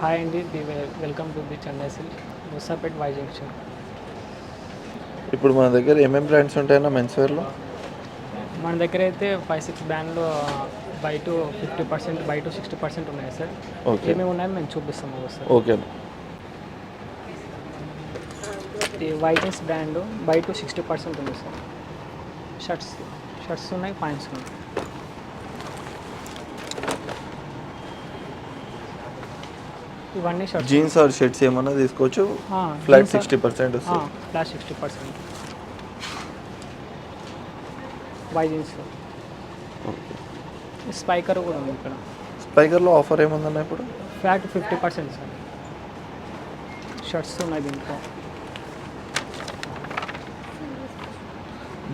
Hi అండి the welcome to the Chennai Silk Musapet Y junction ఇప్పుడు మన దగ్గర ఏమేమి బ్రాండ్స్ ఉంటాయన్నా మెన్స్ వేర్లో మన దగ్గర అయితే ఫైవ్ సిక్స్ బ్రాండ్లో buy two fifty percent buy two sixty percent ఉన్నాయి సార్ ఓకే ఏమేమి ఉన్నాయో మేము చూపిస్తాము sir okay వైటన్స్ brand buy two sixty percent ఉంది సార్ షర్ట్స్ షర్ట్స్ ఉన్నాయి పాయింట్స్ ఉన్నాయి. ఇవన్నీ షర్ట్స్ జీన్స్ ఆర్ షర్ట్స్ ఏమన్నా తీసుకోవచ్చు? ఫ్లాట్ సిక్స్టీ పర్సెంట్ వస్తుంది. Flat sixty percent Y jeans Spykar కూడా ఉంది ఇక్కడ. స్పైకర్లో ఆఫర్ ఏముందన్న ఇప్పుడు? Flat fifty percent sir shirts ఉన్నాయి దీంట్లో.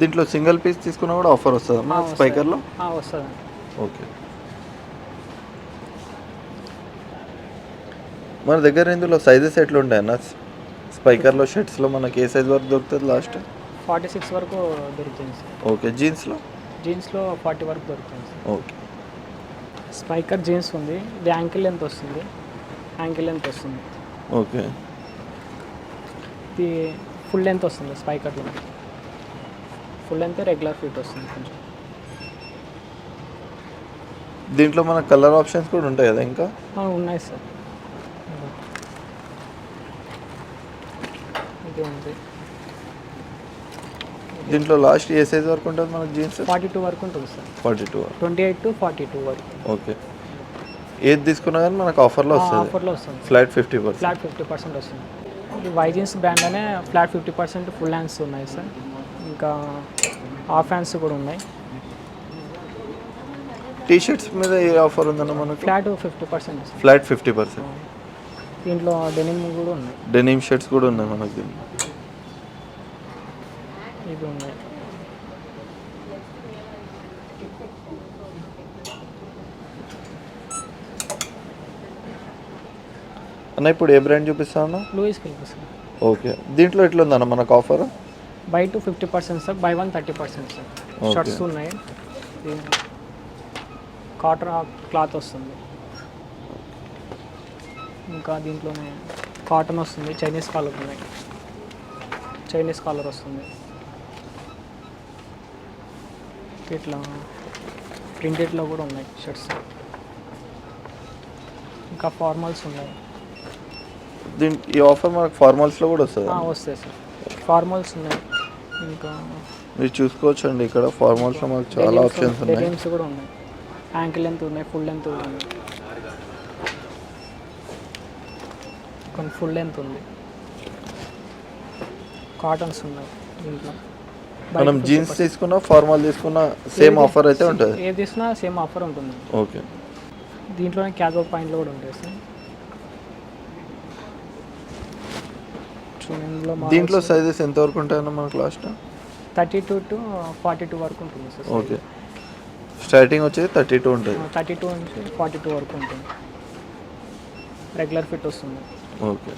దీంట్లో సింగిల్ పీస్ తీసుకున్నా కూడా ఆఫర్ వస్తుంది. స్పైకర్లో వస్తుందండి. ఓకే. మన దగ్గర ఇందులో సైజెస్ ఎట్లా ఉంటాయన్న స్పైకర్లో షర్ట్స్లో మనకి ఏ సైజ్ వరకు దొరుకుతుంది లాస్ట్ ఫార్టీ సిక్స్ వరకు దొరుకుతుంది సార్. ఓకే జీన్స్లో? జీన్స్లో ఫార్టీ వరకు దొరుకుతుంది సార్. ఓకే. స్పైకర్ జీన్స్ ఉంది. ఇది యాంకిల్ లెంత్ వస్తుంది. యాంకిల్ లెంత్ వస్తుంది. ఓకే. ఇది ఫుల్ లెంత్ వస్తుంది స్పైకర్లో. ఫుల్ లెంత్ రెగ్యులర్ ఫిట్ వస్తుంది కొంచెం. దీంట్లో మన కలర్ ఆప్షన్స్ కూడా ఉంటాయి కదా ఇంకా? ఉన్నాయి సార్. ఇది ఉంది. దీంట్లో లాస్ట్ ఏ సైజ్ వరకు ఉంటుంది మనకి జీన్స్? ఫార్టీ టూ వరకు ఉంటుంది sir. Forty two. Twenty eight to forty two వరకు. ఓకే. ఏది తీసుకున్నా కానీ మనకు ఆఫర్లో వస్తుంది. ఆఫర్లో వస్తుంది. Flat fifty percent flat fifty percent వస్తుంది. ఇది వైజీన్స్ బ్రాండ్ అనే flat fifty percent full hands ఉన్నాయి సార్. ఇంకా హాఫ్ హ్యాండ్స్ కూడా ఉన్నాయి. టీ షర్ట్స్ మీద ఏ ఆఫర్ ఉందన్న మనకు? Flat fifty percent flat fifty percent దీంట్లో డెనిమ్ కూడా ఉన్నాయి. డెనిమ్ షర్ట్స్ కూడా ఉన్నాయి మనకు ఇవి ఉన్నాయి అన్న ఇప్పుడు ఏ బ్రాండ్ చూపిస్తాను లూయిస్ ఫిలిప్స్ సార్ ఓకే. దీంట్లో ఎట్లా ఉందన్న మనకు offer buy two fifty percent sir buy one thirty percent sir. Shirts ఉన్నాయి. కాటన్ క్లాత్ వస్తుంది. ఇంకా దీంట్లోనే కాటన్ వస్తుంది చైనీస్ కాలర్ ఉన్నాయి. చైనీస్ కాలర్ వస్తుంది. ఇట్లా ప్రింటెడ్లో కూడా ఉన్నాయి షర్ట్స్. ఇంకా ఫార్మల్స్ ఉన్నాయి. దీని ఈ ఆఫర్ మనకు ఫార్మల్స్లో కూడా వస్తుంది? ఆ, వస్తాయి సార్. ఫార్మల్స్ ఉన్నాయి. ఇంకా మీరు చూసుకోవచ్చు అండి ఇక్కడ. ఫార్మల్స్లో మనకు చాలా ఆప్షన్స్ ఉన్నాయి. డెనిమ్స్ కూడా ఉన్నాయి. యాంకిల్ లెంత్ ఉన్నాయి ఫుల్ లెంత్ ఉన్నాయి కొన్ని ఫుల్ లెంత్ ఉంది. కాటన్స్ ఉన్నాయి దీంట్లో మనం జీన్స్ తీసుకున్నా ఫార్మల్ తీసుకున్నా సేమ్ ఆఫర్ అయితే ఉంటుంది. ఏది తీసుకున్నా సేమ్ ఆఫర్ ఉంటుంది. ఓకే. దీంట్లోనే క్యాజువల్ పాయింట్లు కూడా ఉంటాయి సార్. దీంట్లో సైజెస్ ఎంత వరకు ఉంటాయన్న మనకు last thirty two to forty two వరకు ఉంటుంది సార్ ఓకే. స్టార్టింగ్ వచ్చేది థర్టీ టూ ఉంటుంది థర్టీ టూ నుంచి ఫార్టీ టూ వరకు ఉంటుంది. రెగ్యులర్ ఫిట్ వస్తుంది. ఓకే.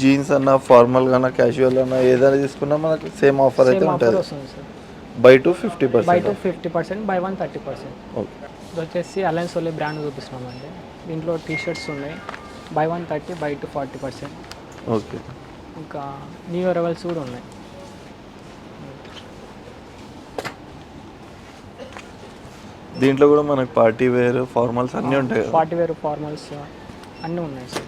జీన్స్ అన్న ఫార్మల్ అన్న క్యాజువల్ అన్న ఏదైనా తీసుకున్నా మనకు సేమ్ ఆఫర్ అయితే ఉంటుంది. Buy two fifty buy percent two fifty percent buy one thirty percent okay ఇది వచ్చేసి అలయన్స్ ఓన్లీ బ్రాండ్ చూపిస్తున్నామండి. దీంట్లో టీ షర్ట్స్ ఉన్నాయి. Buy one thirty buy two forty percent okay ఇంకా న్యూ అరైవల్స్ కూడా ఉన్నాయి. దీంట్లో కూడా మనకు పార్టీ వేర్ ఫార్మల్స్ అన్నీ ఉంటాయి పార్టీ వేర్ ఫార్మల్స్ అన్నీ ఉన్నాయి sir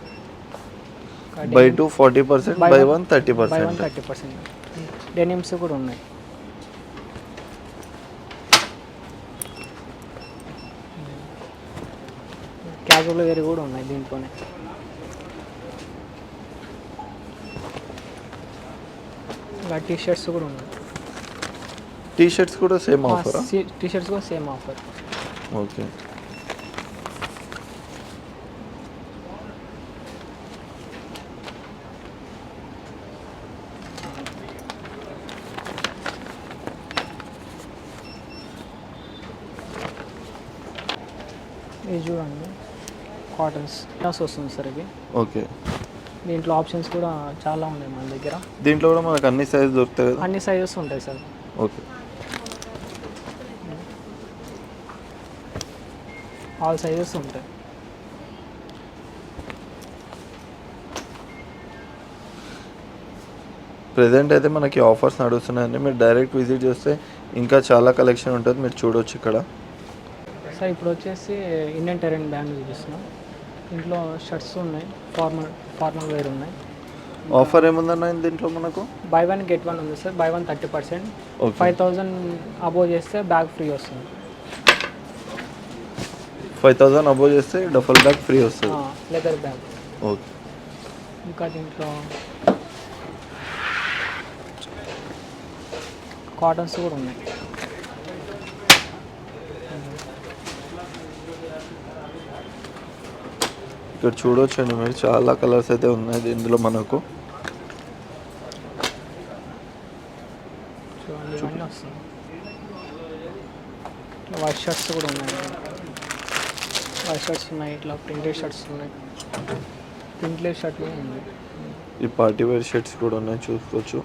buy two forty percent Buy buy one- one thirty buy one percent thirty percent denims కూడా ఉన్నాయి. క్యాజువల్ వేర్ కూడా ఉన్నాయి దీంట్లోనే. ఇంకా టీ షర్ట్స్ కూడా ఉన్నాయి. టీ షర్ట్స్ కూడా సేమ్ ఆఫరా టీ షర్ట్స్ కూడా సేమ్ ఆఫర్ ఓకే ఇది చూడండి. కాటన్స్ కాటన్స్ వస్తుంది సార్ ఇది. ఓకే. దీంట్లో ఆప్షన్స్ కూడా చాలా ఉన్నాయి మన దగ్గర. దీంట్లో కూడా మనకు అన్ని సైజ్ దొరుకుతాయి కదా? అన్ని సైజెస్ ఉంటాయి సార్. ఓకే. ఆల్ సైజెస్ ఉంటాయి. ప్రజెంట్ అయితే మనకి ఆఫర్స్ నడుస్తున్నాయండి. మీరు డైరెక్ట్ విజిట్ చేస్తే ఇంకా చాలా కలెక్షన్ ఉంటుంది. మీరు చూడొచ్చు ఇక్కడ. సార్ ఇప్పుడు వచ్చేసి ఇండియన్ టెరెన్ బ్యాండ్ చూపిస్తున్నాం. ఇంట్లో షర్ట్స్ ఉన్నాయి ఫార్మల్ ఫార్మల్ వేర్ ఉన్నాయి. ఆఫర్ ఏముందన్న దీంట్లో మనకు? బై వన్ గెట్ వన్ ఉంది sir. Buy one thirty percent five thousand above చేస్తే బ్యాగ్ ఫ్రీ వస్తుంది. ఫైవ్ థౌసండ్ అబోవ్ చేస్తే డబల్ బ్యాగ్ ఫ్రీ వస్తుంది. లెదర్ బ్యాగ్ ఓకే ఇంకా దీంట్లో కాటన్స్ కూడా ఉన్నాయి. ఇక్కడ చూడొచ్చండి మీరు. చాలా కలర్స్ అయితే ఉన్నాయి ఇందులో మనకు. వైట్ షర్ట్స్ కూడా ఉన్నాయి. వైట్ షర్ట్స్ ఉన్నాయి ఇట్లా ప్రింటెడ్ షర్ట్స్ ఉన్నాయి. ప్రింట్లెస్ షర్ట్ కూడా ఉంది ఈ పార్టీ వేర్ షర్ట్స్ కూడా ఉన్నాయి చూసుకోవచ్చు.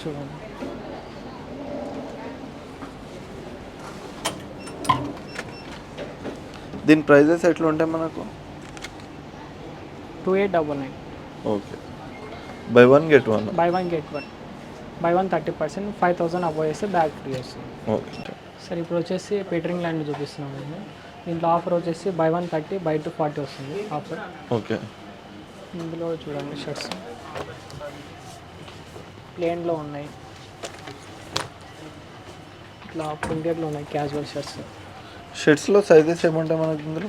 చూడండి. దీని ప్రైజెస్ ఎట్లా ఉంటాయి మనకు? Two eight double nine okay. Buy one get one buy one get one buy one thirty percent five thousand above చేస్తే బ్యాగ్ ఫ్రీ వస్తుంది ఓకే. సరే ఇప్పుడు వచ్చేసి పేటరింగ్ ల్యాండ్ చూపిస్తున్నాం నేను దీంట్లో ఆఫర్ వచ్చేసి buy one thirty buy two forty వస్తుంది ఆఫర్ ఓకే. ఇందులో చూడండి షర్ట్స్ ప్లేన్లో ఉన్నాయి. ఇట్లా ప్రింటెడ్లో ఉన్నాయి క్యాజువల్ షర్ట్స్ షర్ట్స్లో సైజెస్ ఏముంటాయి మనకి ఇందులో?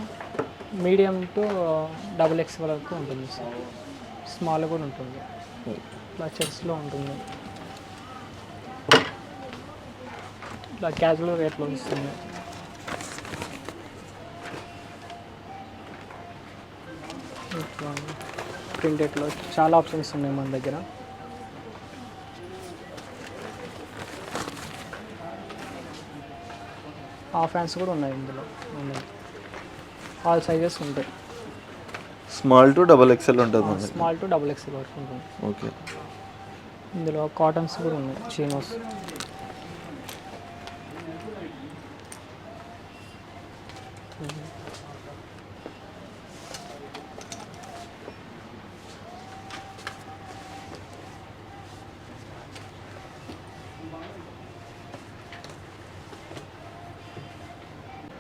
మీడియం టు డబుల్ ఎక్స్ వరకు ఉంటుంది సార్. స్మాల్ కూడా ఉంటుంది. ఇలా షర్ట్స్లో ఉంటుంది. ఇట్లా క్యాజువల్ రేట్లో వస్తుంది. ప్రింటెడ్లో చాలా ఆప్షన్స్ ఉన్నాయి మన దగ్గర. హాఫ్ హ్యాండ్స్ కూడా ఉన్నాయి ఇందులో ఉన్నాయి. ఆల్ సైజెస్ ఉంటాయి. స్మాల్ టు డబల్ ఎక్స్ఎల్ ఉంటుంది? స్మాల్ టు డబుల్ ఎక్స్ వరకు ఉంటుంది. ఓకే ఇందులో కాటన్స్ కూడా ఉన్నాయి చీనోస్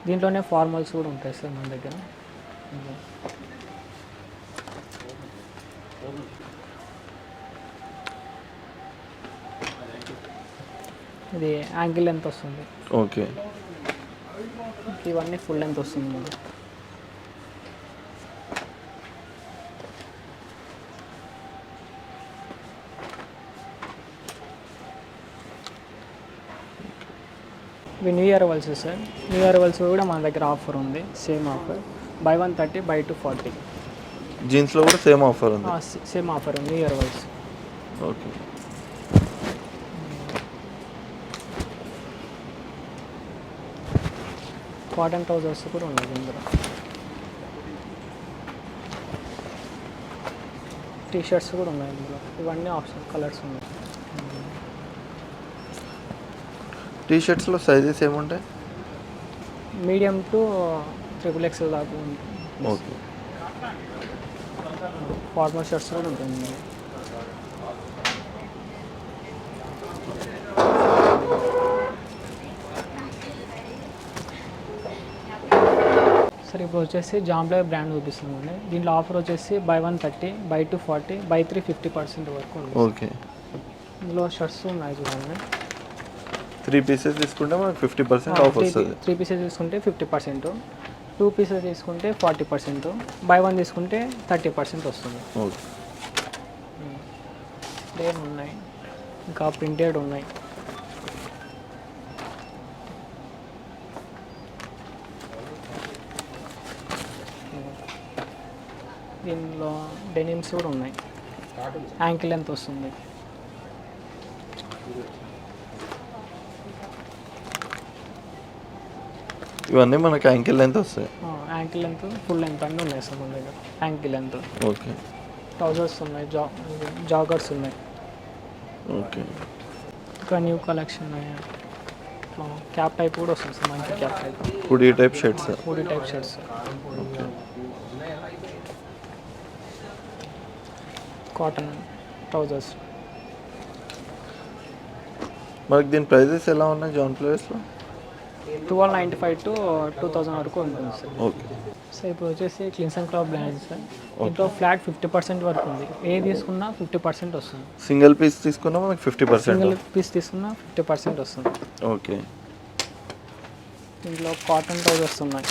దీంట్లోనే ఫార్మల్స్ కూడా ఉంటాయి సార్ మన దగ్గర. ఇది యాంగిల్ లెంత్ వస్తుంది? ఓకే. ఇవన్నీ ఫుల్ లెంత్ వస్తుంది? ఇవి new arrivals sir? New arrivals కూడా మన దగ్గర ఆఫర్ ఉంది. Same offer buy one thirty buy two forty జీన్స్లో కూడా సేమ్ ఆఫర్ ఉంది. సేమ్ ఆఫర్ ఉంది new arrivals okay cotton trousers కూడా ఉన్నాయి ఇందులో. టీ షర్ట్స్ కూడా ఉన్నాయి ఇందులో. ఇవన్నీ ఆప్షన్ కలర్స్ ఉన్నాయి. టీ షర్ట్స్లో సైజెస్ ఏముంటాయి మీడియం టు ట్రిపుల్ ఎక్స్ దాకా ఉంటుంది ఓకే ఫార్మల్ షర్ట్స్ కూడా ఉంటుంది సరే ఇప్పుడు వచ్చేసి జాంబ్లే బ్రాండ్ చూపిస్తున్నామండి దీంట్లో ఆఫర్ వచ్చేసి buy one thirty buy two forty buy three fifty percent వరకు ఉంది. ఓకే ఇందులో షర్ట్స్ ఉన్నాయి చూడండి. త్రీ పీసెస్ తీసుకుంటే మనకు ఫిఫ్టీ పర్సెంట్ ఆఫ్ వస్తుంది. త్రీ పీసెస్ తీసుకుంటే ఫిఫ్టీ పర్సెంట్. టూ పీసెస్ తీసుకుంటే ఫార్టీ పర్సెంట్. బై వన్ తీసుకుంటే థర్టీ పర్సెంట్ వస్తుంది. ఓకే. ప్లేన్ ఉన్నాయి. ఇంకా ప్రింటెడ్ ఉన్నాయి. దీనిలో డెనిమ్స్ కూడా ఉన్నాయి. యాంకిల్ ఎంత వస్తుంది. ఇవన్నీ మనకి యాంకిల్ లెంత్ వస్తాయి. యాంకిల్ లెంత్ ఫుల్ లెంత్ అన్నీ ఉన్నాయి సార్ మన దగ్గర. యాంకిల్ లెంత్ ఓకే ట్రౌజర్స్ ఉన్నాయి జా జాగర్స్ ఉన్నాయి. ఓకే ఇంకా న్యూ కలెక్షన్ క్యాప్ టైప్ కూడా వస్తుంది సార్ మంచి cap type hoodie type shirts hoodie type shirts cotton trousers మనకి దీని ప్రైజెస్ ఎలా ఉన్నాయి జాన్ ప్లేస్లో twelve ninety five to two thousand వరకు ఉంటుంది సార్. ఓకే. సో ఇప్పుడు వచ్చేసి cleans and club brand sir. ఇంట్లో ఫ్లాట్ ఫిఫ్టీ పర్సెంట్ వరకు ఉంది. ఏ తీసుకున్నా ఫిఫ్టీ పర్సెంట్ వస్తుంది. సింగిల్ పీస్ తీసుకున్నా మనకి ఫిఫ్టీ పర్సెంట్? సింగిల్ పీస్ తీసుకున్నా ఫిఫ్టీ పర్సెంట్ వస్తుంది. ఓకే. ఇందులో కాటన్ ట్రౌజర్స్ ఉన్నాయి.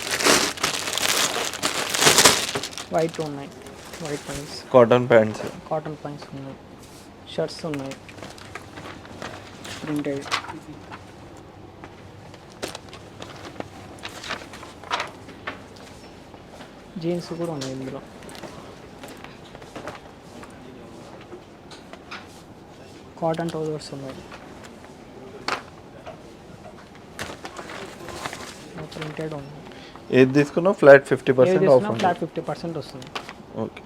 వైట్ ఉన్నాయి. White pants cotton pants. Cotton pants ఉన్నాయి. షర్ట్స్ ఉన్నాయి. ప్రింటెడ్ జీన్స్ కూడా ఉన్నాయి ఇందులో. కాటన్ ట్రౌజర్స్ ఉన్నాయి. ప్రింటెడ్ ఉన్నాయి. ఏది తీసుకున్నా flat fifty percent flat fifty percent వస్తుంది. ఓకే.